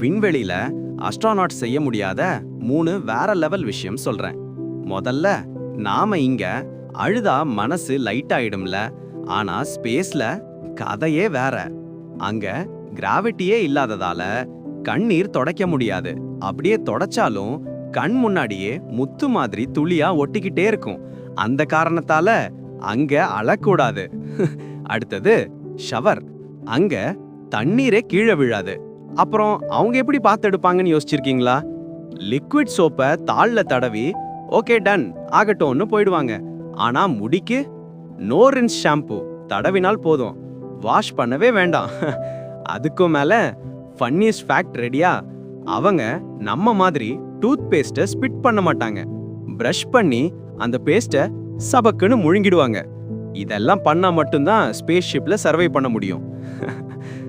விண்வெளியில அஸ்ட்ரானாட் செய்ய முடியாத மூணு வேற லெவல் விஷயம் சொல்றேன். முதல்ல நாம இங்க அழுதா மனசு லைட் ஆயிடும்ல ஆனா ஸ்பேஸ்ல கதையே வேற. அங்க கிராவிட்டியே இல்லாததால கண்ணீர் தொடக்க முடியாது. அப்படியே தொடச்சாலும் கண் முன்னாடியே முத்து மாதிரி துளியா ஒட்டிக்கிட்டே இருக்கும். அந்த காரணத்தால அங்க அழக்கூடாது. அடுத்தது ஷவர் அங்க தண்ணீரே கீழே விழாது. அப்புறம் அவங்க எப்படி பார்த்து எடுப்பாங்கன்னு யோசிச்சிருக்கீங்களா? லிக்விட் சோப்பை தாளில் தடவி ஓகே டன் ஆகட்டும்னு போயிடுவாங்க. ஆனால் முடிக்கு நோ ரின்ஸ் ஷாம்பு தடவினால் போதும். வாஷ் பண்ணவே வேண்டாம். அதுக்கும் மேலே ஃபன்னியஸ்ட் ஃபேக்ட் ரெடியா அவங்க நம்ம மாதிரி டூத் பேஸ்ட்டை ஸ்பிட் பண்ண மாட்டாங்க. ப்ரஷ் பண்ணி அந்த பேஸ்ட்டை சபக்குன்னு முழுங்கிடுவாங்க. இதெல்லாம் பண்ணால் மட்டும்தான் ஸ்பேஸ் ஷிப்பில் சர்வை பண்ண முடியும்.